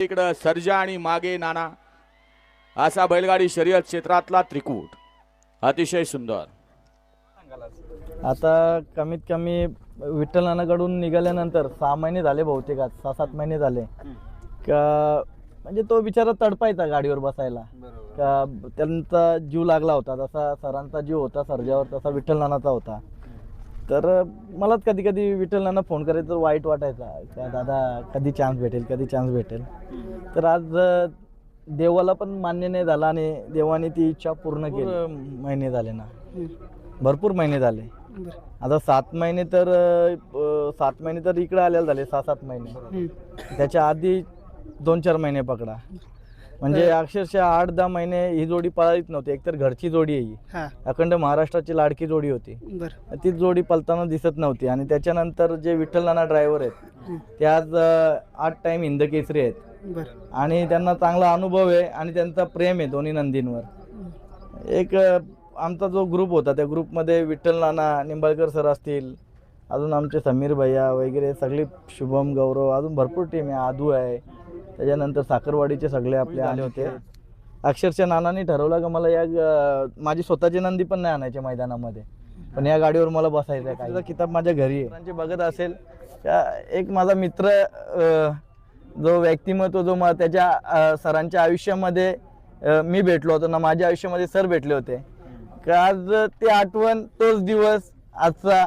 इकडं सर्जा आणि मागे नाना. असा बैलगाडी शर्यत क्षेत्रातला त्रिकूट. अतिशय सुंदर. आता कमीत कमी विठ्ठलानाकडून निघाल्यानंतर सहा महिने झाले बहुतेक आज सहा सात महिने झाले. का म्हणजे तो बिचारा तडपायचा गाडीवर बसायला. का त्यांचा जीव लागला होता. तसा सरांचा जीव होता सर्जावर तसा विठ्ठल नानाचा होता. तर मलाच कधी कधी विठ्ठल नाना फोन करायचं तर वाईट वाटायचा. का दादा कधी चान्स भेटेल कधी चान्स भेटेल? तर आज देवाला पण मान्य नाही झाला आणि देवाने ती इच्छा पूर्ण केली. महिने झाले ना. भरपूर महिने झाले. आता सात महिने तर अं, सात महिने तर इकडे आलेले झाले सहा सात महिने त्याच्या आधी दोन चार महिने पकडा. म्हणजे अक्षरशः आठ दहा महिने ही जोडी पळालीच नव्हती. एकतर घरची जोडी आहे ही. हा. अखंड महाराष्ट्राची लाडकी जोडी होती. बर. तीच जोडी पलताना दिसत नव्हती. आणि त्याच्यानंतर जे विठ्ठल नाना ड्रायव्हर आहेत ते आज अं, आठ टाइम हिंद केसरी आहेत. बर. आणि त्यांना चांगला अनुभव आहे आणि त्यांचा प्रेम आहे दोन्ही नंदींवर. एक अ, आमचा जो ग्रुप होता त्या ग्रुपमध्ये विठ्ठल नाना निंबाळकर सर असतील अजून आमचे समीर भैया वगैरे सगळे शुभम गौरव अजून भरपूर टीम आहे. आदू आहे त्याच्यानंतर साखरवाडीचे सगळे आपले आले होते. अक्षरशः नानांनी ठरवलं का मला या माझी स्वतःची नंदी पण नाही आणायचे मैदानामध्ये. पण या गाडीवर मला बसायचं आहे काय किताब माझ्या घरी आहे. बघत असेल एक माझा मित्र जो व्यक्तिमत्व जो मला त्याच्या सरांच्या आयुष्यामध्ये मी भेटलो होतो. ना माझ्या आयुष्यामध्ये सर भेटले होते. का आज ते आठवण तोच दिवस आजचा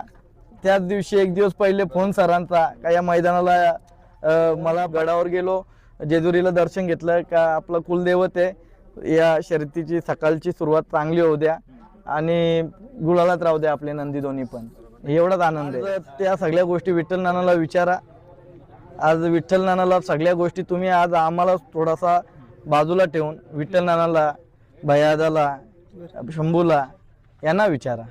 त्याच दिवशी एक दिवस पहिले फोन सरांचा का या मैदानाला मला गडावर गेलो. जेजुरीला दर्शन घेतलं का आपलं कुलदैवत आहे. या शर्यतीची सकाळची सुरुवात चांगली होऊ द्या. आणि गुळालाच राहू द्या आपले नंदी दोन्ही पण. एवढाच आनंद आहे. त्या सगळ्या गोष्टी विठ्ठल नानाला विचारा. आज विठ्ठल नानाला सगळ्या गोष्टी तुम्ही आज आम्हाला थोडासा बाजूला ठेवून विठ्ठल नानाला भयादाला शंभूला यांना विचारा.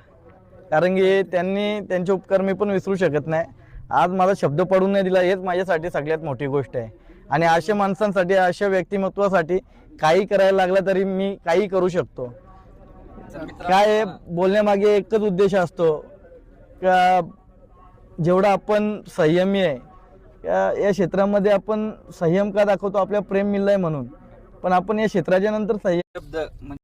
कारण की त्यांनी त्यांचे उपकार मी पण विसरू शकत नाही. आज मला शब्द पडून नाही दिला हेच माझ्यासाठी सगळ्यात मोठी गोष्ट आहे. आणि अशा माणसांसाठी अशा व्यक्तिमत्वासाठी काही करायला लागलं तरी मी काही करू शकतो. काय बोलण्यामागे एकच उद्देश असतो. का जेवढा आपण संयमी आहे या या क्षेत्रामध्ये आपण संयम का दाखवतो? आपल्या प्रेम मिळलंय म्हणून. पण आपण या क्षेत्राच्या नंतर संयम शब्द म्हणजे